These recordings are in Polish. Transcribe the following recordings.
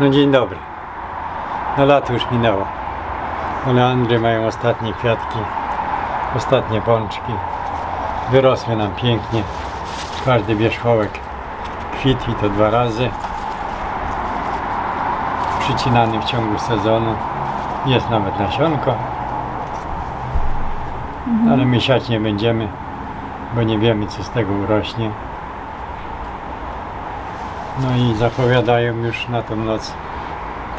No dzień dobry. No lato już minęło. Oleandry mają ostatnie kwiatki, ostatnie pączki. Wyrosły nam pięknie. Każdy wierzchołek kwitł i to dwa razy. Przycinany w ciągu sezonu. Jest nawet nasionko. Ale my siać nie będziemy, bo nie wiemy co z tego urośnie. No i zapowiadają już na tą noc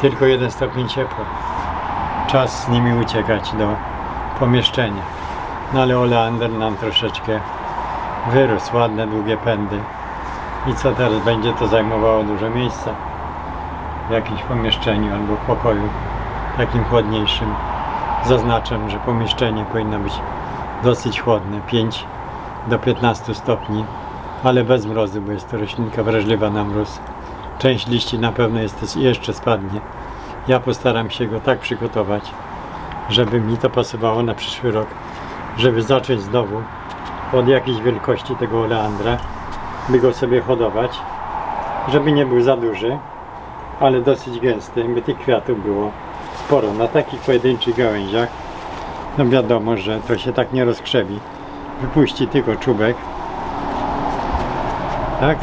tylko jeden stopień ciepła. Czas z nimi uciekać do pomieszczenia. No ale oleander nam troszeczkę wyrósł, ładne, długie pędy. I co teraz będzie to zajmowało dużo miejsca w jakimś pomieszczeniu albo w pokoju takim chłodniejszym. Zaznaczam, że pomieszczenie powinno być dosyć chłodne, 5 do 15 stopni, ale bez mrozu, bo jest to roślinka wrażliwa na mróz. Część liści na pewno jest, jeszcze spadnie. Ja postaram się go tak przygotować, żeby mi to pasowało na przyszły rok, żeby zacząć znowu od jakiejś wielkości tego oleandra, by go sobie hodować, żeby nie był za duży, ale dosyć gęsty, by tych kwiatów było sporo. Na takich pojedynczych gałęziach, no wiadomo, że to się tak nie rozkrzewi. Wypuści tylko czubek, tak?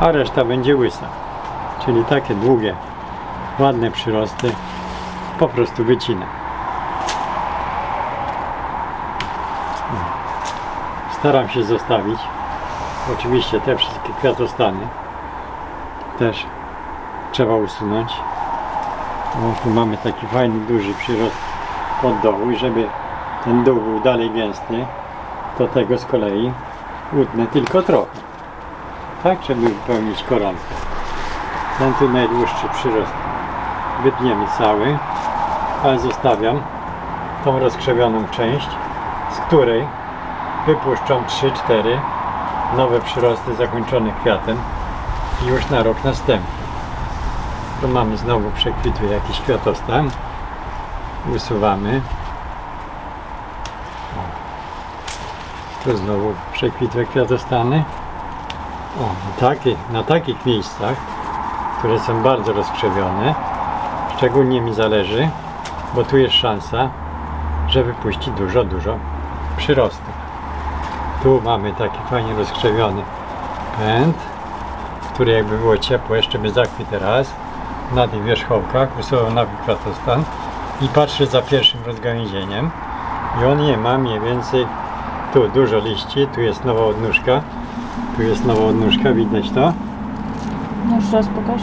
A reszta będzie łysa. Czyli takie długie, ładne przyrosty po prostu wycina. Staram się zostawić. Oczywiście te wszystkie kwiatostany też trzeba usunąć. Tu mamy taki fajny, duży przyrost od dołu i żeby ten dół był dalej gęsty, to tego z kolei utnę tylko trochę. Tak, żeby wypełnić koronkę. Ten tu najdłuższy przyrost wytniemy cały, ale zostawiam tą rozkrzewioną część, z której wypuszczą 3-4 nowe przyrosty zakończone kwiatem już na rok następny. Tu mamy znowu przekwitły jakiś kwiatostan. Usuwamy. Tu znowu przekwitłe kwiatostany. O, na, takie, na takich miejscach, które są bardzo rozkrzewione, szczególnie mi zależy, bo tu jest szansa, że wypuści dużo, dużo przyrostów. Tu mamy taki fajnie rozkrzewiony pęd, który jakby było ciepło, jeszcze by zakwitł raz na tych wierzchołkach, usuwał na kwiatostan i patrzę za pierwszym rozgałęzieniem i on je ma mniej więcej tu dużo liści, tu jest nowa odnóżka, tu jest nowa odnóżka, widać to? No Jeszcze raz pokaż.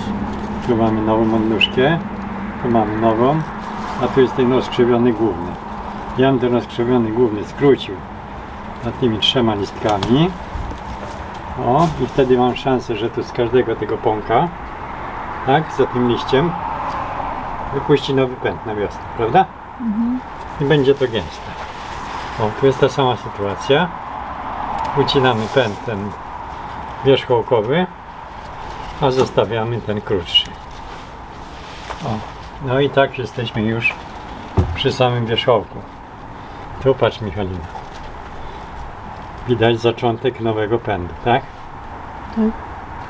Tu mamy nową odnóżkę, tu mamy nową, a tu jest ten rozkrzewiony główny. Ja bym ten rozkrzewiony główny skrócił nad tymi trzema listkami. O, i wtedy mam szansę, że tu z każdego tego pąka, tak, za tym liściem, wypuści nowy pęd na wiosnę, prawda? I będzie to gęste. O, tu jest ta sama sytuacja. Ucinamy pęd ten wierzchołkowy, a zostawiamy ten krótszy. O, no i tak jesteśmy już przy samym wierzchołku. Tu patrz Michalina. Widać zaczątek nowego pędu, tak? Tak.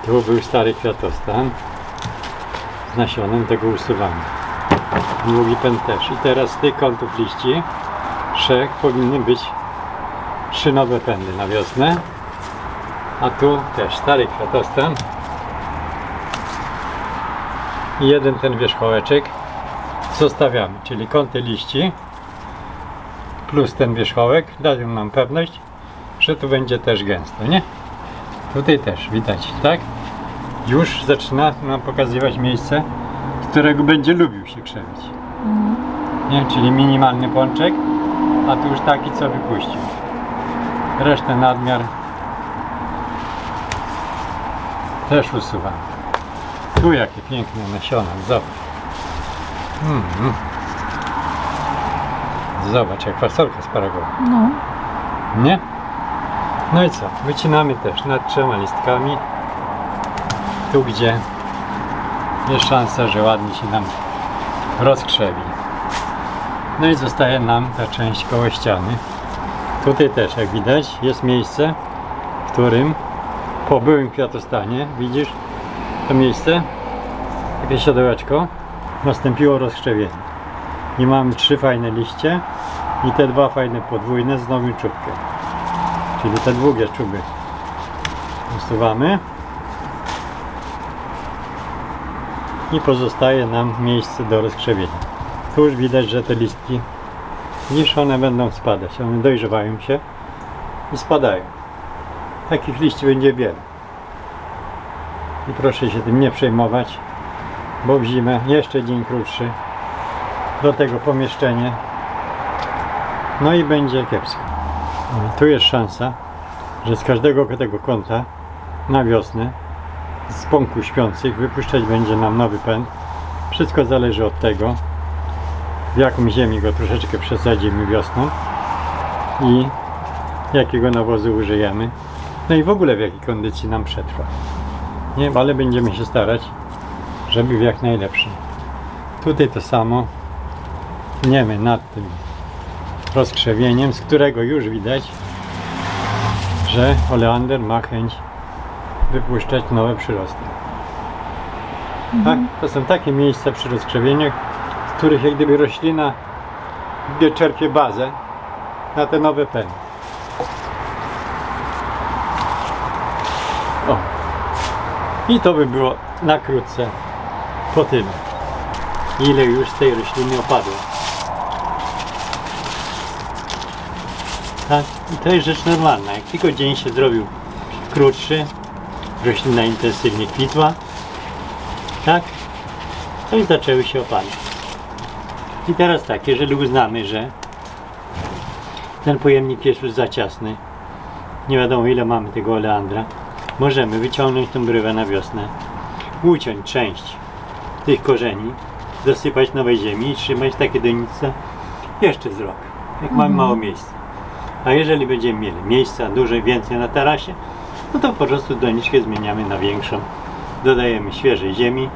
Tu był stary kwiatostan z nasionem, tego usuwamy. Długi pęd też. I teraz z tych kątów liści trzech powinny być trzy nowe pędy na wiosnę. A tu też stary kwiatostan i jeden ten wierzchołeczek zostawiamy, czyli kąty liści plus ten wierzchołek dają nam pewność, że tu będzie też gęsto, nie? Tutaj też widać, tak? Już zaczyna nam pokazywać miejsce, z którego będzie lubił się krzewić. Nie? Czyli minimalny pączek, a tu już taki, co wypuścił. Resztę nadmiar też usuwam. Tu jakie piękne nasiona, zobacz. Mhm. Zobacz, jak fasolka sparagowa. No. Nie? No i co? Wycinamy też nad trzema listkami. Tu, gdzie jest szansa, że ładnie się nam rozkrzewi. No i zostaje nam ta część koło ściany. Tutaj też, jak widać, jest miejsce, w którym po byłym kwiatostanie, widzisz to miejsce? Takie siodełeczko. Nastąpiło rozkrzewienie. I mamy trzy fajne liście i te dwa fajne podwójne z nowym czubkiem. Czyli te długie czuby. Usuwamy. I pozostaje nam miejsce do rozkrzewienia. Tu już widać, że te listki, niż one będą spadać. One dojrzewają się i spadają. Takich liści będzie wiele. I proszę się tym nie przejmować, bo w zimę jeszcze dzień krótszy. Do tego pomieszczenie. No i będzie kiepsko. Tu jest szansa, że z każdego tego kąta na wiosnę z pąków śpiących wypuszczać będzie nam nowy pęd. Wszystko zależy od tego, w jaką ziemi go troszeczkę przesadzimy wiosną i jakiego nawozu użyjemy. No i w ogóle w jakiej kondycji nam przetrwa. Nie, ale będziemy się starać, żeby w jak najlepszej. Tutaj to samo. Tniemy nad tym rozkrzewieniem, z którego już widać, że oleander ma chęć wypuszczać nowe przyrosty. Tak? To są takie miejsca przy rozkrzewieniach, z których jak gdyby roślina czerpie bazę na te nowe pędy. I to by było na krótce po tym, ile już z tej rośliny opadło. Tak? I to jest rzecz normalna. Jak tylko dzień się zrobił krótszy, roślina intensywnie kwitła, tak? To i zaczęły się opady. I teraz tak, jeżeli uznamy, że ten pojemnik jest już za ciasny, nie wiadomo ile mamy tego oleandra, możemy wyciągnąć tą brywę na wiosnę, uciąć część tych korzeni, dosypać nowej ziemi i trzymać takie donice jeszcze z rok, jak mamy mało miejsca. A jeżeli będziemy mieli miejsca dużo więcej na tarasie, no to po prostu doniczkę zmieniamy na większą, dodajemy świeżej ziemi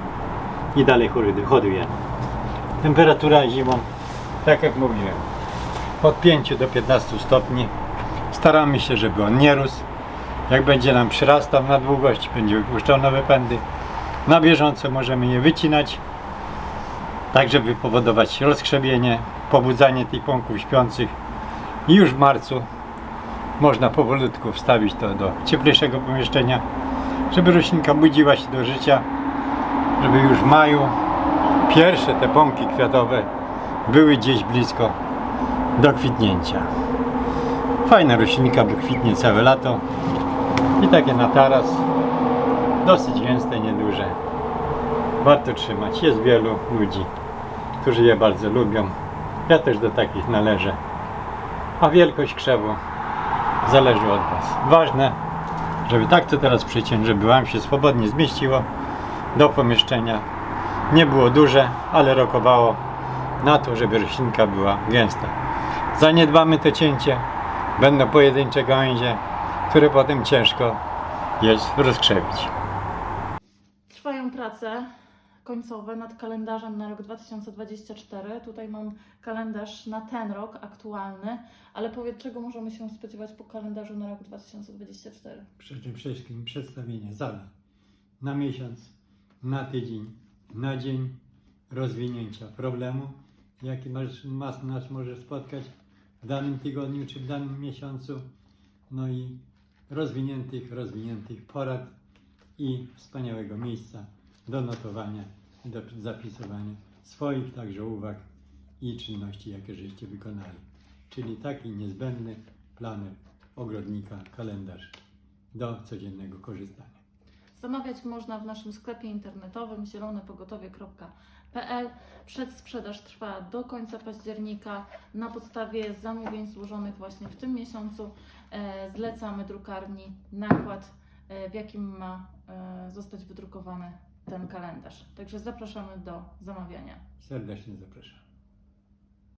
i dalej hodujemy. Temperatura zimą, tak jak mówiłem, od 5 do 15 stopni. Staramy się, żeby on nie rósł. Jak będzie nam przyrastał na długość, będzie wypuszczał nowe pędy. Na bieżąco możemy je wycinać, tak żeby powodować rozkrzewienie, pobudzanie tych pąków śpiących. I już w marcu można powolutku wstawić to do cieplejszego pomieszczenia, żeby roślinka budziła się do życia, żeby już w maju pierwsze te pąki kwiatowe były gdzieś blisko do kwitnięcia. Fajna roślinka, bo kwitnie całe lato i takie na taras, dosyć gęste, nieduże. Warto trzymać. Jest wielu ludzi, którzy je bardzo lubią. Ja też do takich należę. A wielkość krzewu zależy od Was. Ważne, żeby tak to teraz przyciąć, żeby Wam się swobodnie zmieściło do pomieszczenia. Nie było duże, ale rokowało na to, żeby roślinka była gęsta. Zaniedbamy to cięcie, będą pojedyncze gałęzie, które potem ciężko jest rozkrzewić. Trwają prace końcowe nad kalendarzem na rok 2024. Tutaj mam kalendarz na ten rok aktualny, ale powiedz, czego możemy się spodziewać po kalendarzu na rok 2024? Przede wszystkim przedstawienie zadań na miesiąc, na tydzień, na dzień rozwinięcia problemu, jaki nas, może spotkać w danym tygodniu czy w danym miesiącu, no i rozwiniętych, rozwiniętych porad i wspaniałego miejsca do notowania do zapisywania swoich także uwag i czynności, jakie żeście wykonali. Czyli taki niezbędny planer ogrodnika, kalendarz do codziennego korzystania. Zamawiać można w naszym sklepie internetowym zielonepogotowie.pl. Przedsprzedaż trwa do końca października. Na podstawie zamówień złożonych właśnie w tym miesiącu e, zlecamy drukarni nakład, e, w jakim ma e, zostać wydrukowany ten kalendarz. Także zapraszamy do zamawiania. Serdecznie zapraszam.